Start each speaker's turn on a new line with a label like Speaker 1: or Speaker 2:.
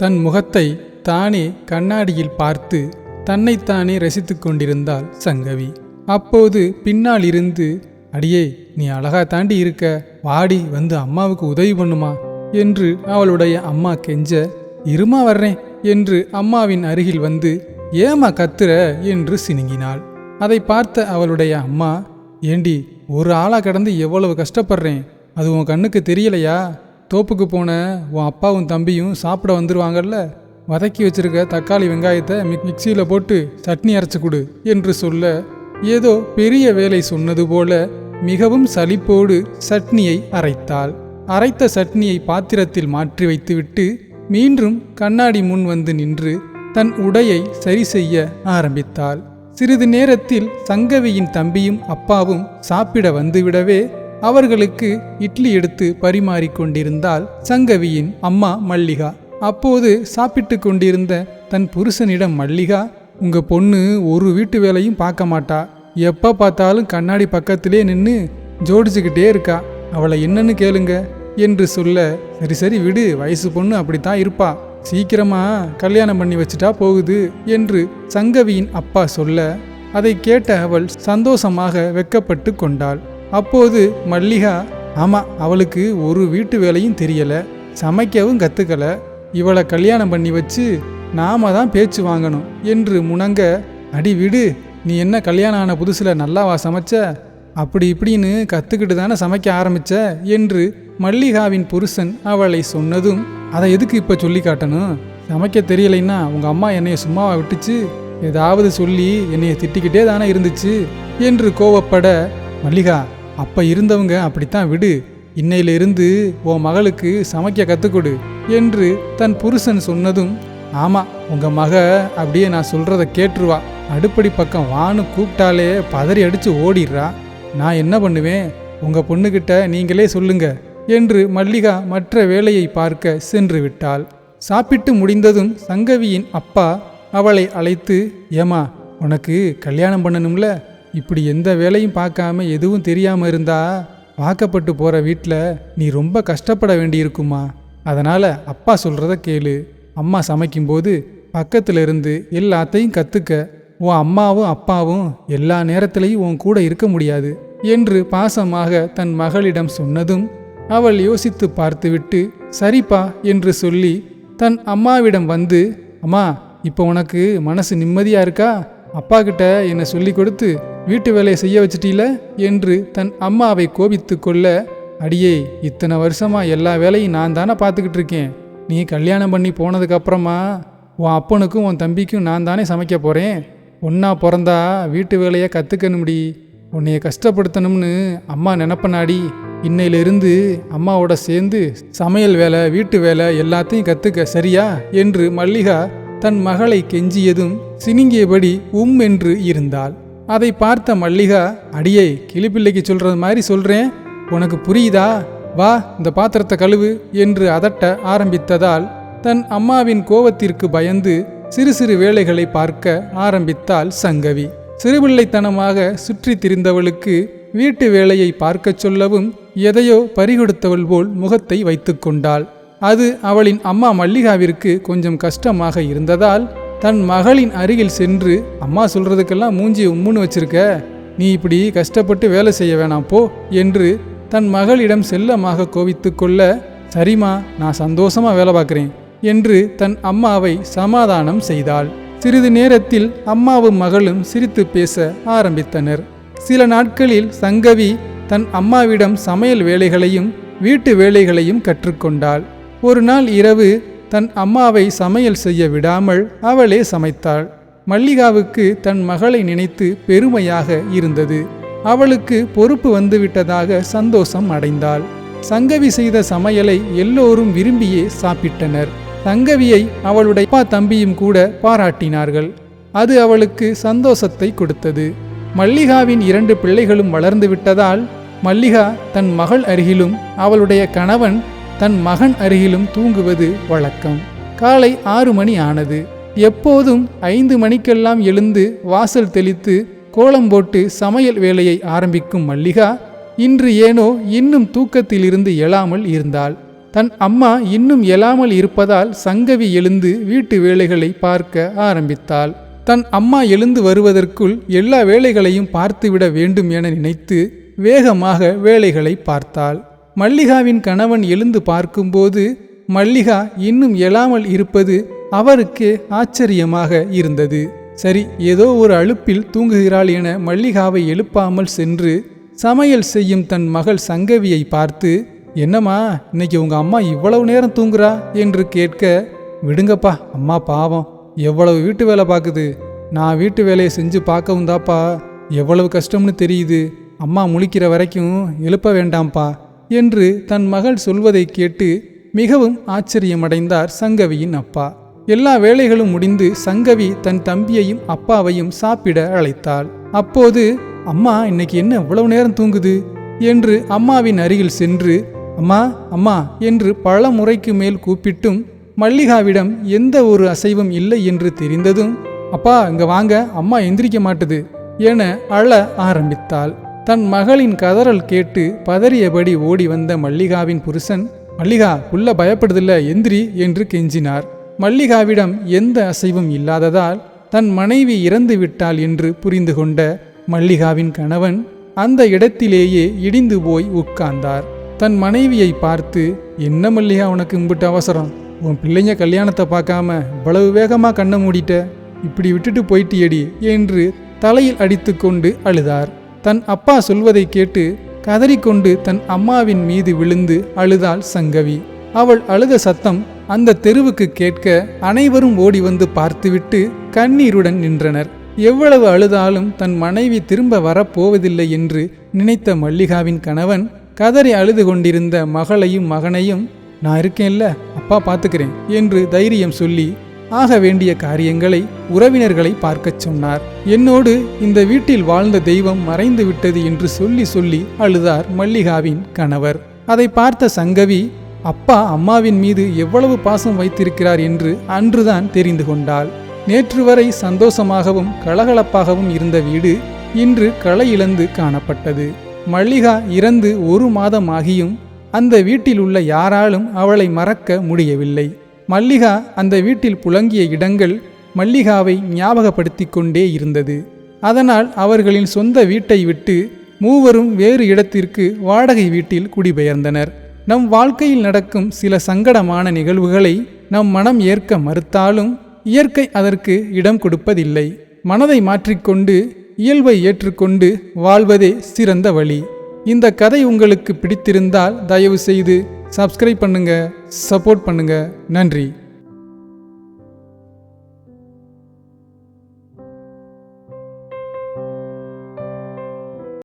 Speaker 1: தன் முகத்தை தானே கண்ணாடியில் பார்த்து தன்னைத்தானே ரசித்து கொண்டிருந்தாள் சங்கவி. அப்போது பின்னால் இருந்து அடியே நீ அழகா தாண்டி இருக்க. வாடி வந்து அம்மாவுக்கு உதவி பண்ணுமா? என்று அவளுடைய அம்மா கெஞ்ச இருமா வர்றேன் என்று அம்மாவின் அருகில் வந்து ஏமா கத்துற? என்று சினுங்கினாள். அதை பார்த்த அவளுடைய அம்மா ஏண்டி ஒரு ஆளா கடந்து எவ்வளவு கஷ்டப்படுறேன். அது உன் கண்ணுக்கு தெரியலையா? தோப்புக்கு போன உன் அப்பாவும் தம்பியும் சாப்பிட வந்துருவாங்கல்ல? வதக்கி வச்சிருக்க தக்காளி வெங்காயத்தை மிக் மிக்சியில் போட்டு சட்னி அரைச்சி கொடு என்று சொல்ல ஏதோ பெரிய வேலை சொன்னது போல மிகவும் சலிப்போடு சட்னியை அரைத்தாள். அரைத்த சட்னியை பாத்திரத்தில் மாற்றி வைத்துவிட்டு மீண்டும் கண்ணாடி முன் வந்து நின்று தன் உடையை சரி செய்ய ஆரம்பித்தாள். சிறிது நேரத்தில் சங்கவியின் தம்பியும் அப்பாவும் சாப்பிட வந்துவிடவே அவர்களுக்கு இட்லி எடுத்து பரிமாறிக்கொண்டிருந்தாள் சங்கவியின் அம்மா மல்லிகா. அப்போது சாப்பிட்டு கொண்டிருந்த தன் புருஷனிடம் மல்லிகா உங்க பொண்ணு ஒரு வீட்டு வேலையும் பார்க்க மாட்டா. எப்ப பார்த்தாலும் கண்ணாடி பக்கத்திலே நின்று ஜோடிச்சுக்கிட்டே இருக்கா. அவளை என்னன்னு கேளுங்க என்று சொல்ல சரி சரி விடு வயசு பொண்ணு அப்படித்தான் இருப்பா. சீக்கிரமா கல்யாணம் பண்ணி வச்சுட்டா போகுது என்று சங்கவியின் அப்பா சொல்ல அதை கேட்ட அவள் சந்தோஷமாக வெக்கப்பட்டு கொண்டாள். அப்போது மல்லிகா ஆமாம் அவளுக்கு ஒரு வீட்டு வேலையும் தெரியலை. சமைக்கவும் கற்றுக்கலை இவளை கல்யாணம் பண்ணி வச்சு நாம தான் பேச்சு வாங்கணும் என்று முணங்க அடி விடு நீ என்ன கல்யாணம் ஆன புதுசில் நல்லாவா சமைச்ச? அப்படி இப்படின்னு கற்றுக்கிட்டு தானே சமைக்க ஆரம்பித்த என்று மல்லிகாவின் புருஷன் அவளை சொன்னதும் அதை எதுக்கு இப்போ சொல்லி காட்டணும்? சமைக்க தெரியலைன்னா உங்கள் அம்மா என்னைய சும்மாவா விட்டுச்சு? ஏதாவது சொல்லி என்னைய திட்டிக்கிட்டே தானே இருந்துச்சு? என்று கோவப்பட மல்லிகா அப்போ இருந்தவங்க அப்படித்தான் விடு. இன்னையிலிருந்து உன் மகளுக்கு சமைக்க கற்றுக்கொடு என்று தன் புருஷன் சொன்னதும் ஆமாம் உங்கள் மக அப்படியே நான் சொல்கிறத கேட்டுருவா. அடுப்படி பக்கம் வான்னு கூப்பிட்டாலே பதறி அடித்து ஓடிடுறா. நான் என்ன பண்ணுவேன்? உங்கள் பொண்ணுக்கிட்ட நீங்களே சொல்லுங்க என்று மல்லிகா மற்ற வேலையை பார்க்க சென்று விட்டாள். சாப்பிட்டு முடிந்ததும் சங்கவியின் அப்பா அவளை அழைத்து ஏமா உனக்கு கல்யாணம் பண்ணணும்ல? இப்படி எந்த வேலையும் பார்க்காம எதுவும் தெரியாமல் இருந்தா வாக்கப்பட்டு போகிற வீட்டில் நீ ரொம்ப கஷ்டப்பட வேண்டியிருக்குமா? அதனால் அப்பா சொல்கிறத கேளு. அம்மா சமைக்கும்போது பக்கத்தில் இருந்து எல்லாத்தையும் கற்றுக்க உன் அம்மாவும் அப்பாவும் எல்லா நேரத்திலையும் உன் கூட இருக்க முடியாது என்று பாசமாக தன் மகளிடம் சொன்னதும் அவள் யோசித்து பார்த்துவிட்டு சரிப்பா என்று சொல்லி தன் அம்மாவிடம் வந்து அம்மா இப்போ உனக்கு மனசு நிம்மதியாக இருக்கா? அப்பா கிட்ட என்னை சொல்லி கொடுத்து வீட்டு வேலையை செய்ய வச்சிட்டீல? என்று தன் அம்மாவை கோபித்து கொள்ள அடியே இத்தனை வருஷமா எல்லா வேலையும் நான் தானே பார்த்துக்கிட்டு இருக்கேன். நீ கல்யாணம் பண்ணி போனதுக்கப்புறமா உன் அப்பனுக்கும் உன் தம்பிக்கும் நான் தானே சமைக்க போகிறேன் ஒன்றா பிறந்தா வீட்டு வேலையை கற்றுக்கணும்டி உன்னைய கஷ்டப்படுத்தணும்னு அம்மா நினப்பனாடி. இன்னையிலிருந்து அம்மாவோட சேர்ந்து சமையல் வேலை வீட்டு வேலை எல்லாத்தையும் கற்றுக்க சரியா? என்று மல்லிகா தன் மகளை கெஞ்சியதும் சினுங்கியபடி உம் என்று இருந்தாள். அதை பார்த்த மல்லிகா அடியே கிளிப்பிள்ளைக்கு சொல்றது மாதிரி சொல்றேன். உனக்கு புரியுதா? வா இந்த பாத்திரத்தை கழுவு என்று அதட்ட ஆரம்பித்ததால் தன் அம்மாவின் கோவத்திற்கு பயந்து சிறு சிறு வேலைகளை பார்க்க ஆரம்பித்தாள் சங்கவி. சிறுபிள்ளைத்தனமாக சுற்றி திரிந்தவளுக்கு வீட்டு வேலையை பார்க்கச் சொல்லவும் எதையோ பறிகொடுத்தவள் போல் முகத்தை வைத்துக்கொண்டாள் அது அவளின் அம்மா மல்லிகாவிற்கு கொஞ்சம் கஷ்டமாக இருந்ததால் தன் மகளின் அருகில் சென்று அம்மா சொல்றதுக்கெல்லாம் மூஞ்சி உம்முன்னு வச்சிருக்க. நீ இப்படி கஷ்டப்பட்டு வேலை செய்ய வேணாம் போ என்று தன் மகளிடம் செல்லமாக கோவித்து கொள்ள சரிம்மா நான் சந்தோஷமா வேலை பார்க்குறேன் என்று தன் அம்மாவை சமாதானம் செய்தாள். சிறிது நேரத்தில் அம்மாவும் மகளும் சிரித்து பேச ஆரம்பித்தனர். சில நாட்களில் சங்கவி தன் அம்மாவிடம் சமையல் வேலைகளையும் வீட்டு வேலைகளையும் கற்றுக்கொண்டாள். ஒரு நாள் இரவு தன் அம்மாவை சமையல் செய்ய விடாமல் அவளே சமைத்தாள். மல்லிகாவுக்கு தன் மகளை நினைத்து பெருமையாக இருந்தது. அவளுக்கு பொறுப்பு வந்துவிட்டதாக சந்தோஷம் அடைந்தாள். சங்கவி செய்த சமையலை எல்லோரும் விரும்பியே சாப்பிட்டனர். சங்கவியை அவளுடைய அப்பா தம்பியும் கூட பாராட்டினார்கள். அது அவளுக்கு சந்தோஷத்தை கொடுத்தது. மல்லிகாவின் இரண்டு பிள்ளைகளும் வளர்ந்து விட்டதால் மல்லிகா தன் மகள் அருகிலும் அவளுடைய கணவன் தன் மகன் அருகிலும் தூங்குவது வழக்கம். காலை ஆறு மணி ஆனது. எப்போதும் ஐந்து மணிக்கெல்லாம் எழுந்து வாசல் தெளித்து கோலம் போட்டு சமையல் வேலையை ஆரம்பிக்கும் மல்லிகா இன்று ஏனோ இன்னும் தூக்கத்திலிருந்து எழாமல் இருந்தாள். தன் அம்மா இன்னும் எழாமல் இருப்பதால் சங்கவி எழுந்து வீட்டு வேலைகளை பார்க்க ஆரம்பித்தாள். தன் அம்மா எழுந்து வருவதற்குள் எல்லா வேலைகளையும் பார்த்துவிட வேண்டும் என நினைத்து வேகமாக வேலைகளை பார்த்தாள். மல்லிகாவின் கணவன் எழுந்து பார்க்கும்போது மல்லிகா இன்னும் எழாமல் இருப்பது அவருக்கு ஆச்சரியமாக இருந்தது. சரி ஏதோ ஒரு அழுப்பில் தூங்குகிறாள் என மல்லிகாவை எழுப்பாமல் சென்று சமையல் செய்யும் தன் மகள் சங்கவியை பார்த்து என்னம்மா இன்னைக்கு உங்க அம்மா இவ்வளவு நேரம் தூங்குறா? என்று கேட்க விடுங்கப்பா அம்மா பாவம். எவ்வளவு வீட்டு வேலை பார்க்குது? நான் வீட்டு வேலையை செஞ்சு பார்க்கவும் தாப்பா எவ்வளவு கஷ்டம்னு தெரியுது. அம்மா முழிக்கிற வரைக்கும் எழுப்ப வேண்டாம்ப்பா. என்று தன் மகள் சொல்வதை கேட்டு மிகவும் ஆச்சரியமடைந்தார் சங்கவியின் அப்பா. எல்லா வேலைகளும் முடிந்து சங்கவி தன் தம்பியையும் அப்பாவையும் சாப்பிட அழைத்தாள். அப்போது அம்மா இன்னைக்கு என்ன இவ்வளவு நேரம் தூங்குது? என்று அம்மாவின் அருகில் சென்று அம்மா அம்மா என்று பல முறைக்கு மேல் கூப்பிட்டும் மல்லிகாவிடம் எந்த ஒரு அசைவும் இல்லை என்று தெரிந்ததும் அப்பா இங்க வாங்க அம்மா எந்திரிக்க மாட்டுது என அழ ஆரம்பித்தாள். தன் மகளின் கதறல் கேட்டு பதறியபடி ஓடி வந்த மல்லிகாவின் புருஷன் மல்லிகா உள்ள பயப்படுதில்ல எந்திரி என்று கெஞ்சினார். மல்லிகாவிடம் எந்த அசைவும் இல்லாததால் தன் மனைவி இறந்து விட்டாள் என்று புரிந்து கொண்ட மல்லிகாவின் கணவன் அந்த இடத்திலேயே இடிந்து போய் உட்கார்ந்தார். தன் மனைவியை பார்த்து என்ன மல்லிகா உனக்கு இம்பிட்டு அவசரம்? உன் பிள்ளைங்க கல்யாணத்தை பார்க்காம இவ்வளவு வேகமா கண்ணை மூடிட்ட? இப்படி விட்டுட்டு போயிட்டியடி? என்று தலையில் அடித்துக்கொண்டு அழுதார். தன் அப்பா சொல்வதை கேட்டு கதறிக்கொண்டு தன் அம்மாவின் மீது விழுந்து அழுதாள் சங்கவி. அவள் அழுத சத்தம் அந்த தெருவுக்கு கேட்க அனைவரும் ஓடி வந்து பார்த்துவிட்டு கண்ணீருடன் நின்றனர். எவ்வளவு அழுதாலும் தன் மனைவி திரும்ப வரப்போவதில்லை என்று நினைத்த மல்லிகாவின் கணவன் கதறி அழுது கொண்டிருந்த மகளையும் மகனையும் நான் இருக்கேன்ல அப்பா பார்த்துக்கிறேன் என்று தைரியம் சொல்லி ஆக வேண்டிய காரியங்களை உறவினர்களை பார்க்கச் சொன்னார். என்னோடு இந்த வீட்டில் வாழ்ந்த தெய்வம் மறைந்து விட்டது என்று சொல்லி சொல்லி அழுதார் மல்லிகாவின் கணவர். அதை பார்த்த சங்கவி அப்பா அம்மாவின் மீது எவ்வளவு பாசம் வைத்திருக்கிறார் என்று அன்றுதான் தெரிந்து கொண்டாள். நேற்று வரை சந்தோஷமாகவும் கலகலப்பாகவும் இருந்த வீடு இன்று களை இழந்து காணப்பட்டது. மல்லிகா இறந்து ஒரு மாதம் ஆகியும் அந்த வீட்டில் உள்ள யாராலும் அவளை மறக்க முடியவில்லை. மல்லிகா அந்த வீட்டில் புழங்கிய இடங்கள் மல்லிகாவை ஞாபகப்படுத்தி கொண்டே இருந்தது. அதனால் அவர்களின் சொந்த வீட்டை விட்டு மூவரும் வேறு இடத்திற்கு வாடகை வீட்டில் குடிபெயர்ந்தனர். நம் வாழ்க்கையில் நடக்கும் சில சங்கடமான நிகழ்வுகளை நம் மனம் ஏற்க மறுத்தாலும் இயற்கை அதற்கு இடம் கொடுப்பதில்லை. மனதை மாற்றிக்கொண்டு இயல்பை ஏற்றுக்கொண்டு வாழ்வதே சிறந்த வழி. இந்த கதை உங்களுக்கு பிடித்திருந்தால் தயவு செய்து சப்ஸ்கிரைப் பண்ணுங்க. சப்போர்ட் பண்ணுங்கள் நன்றி.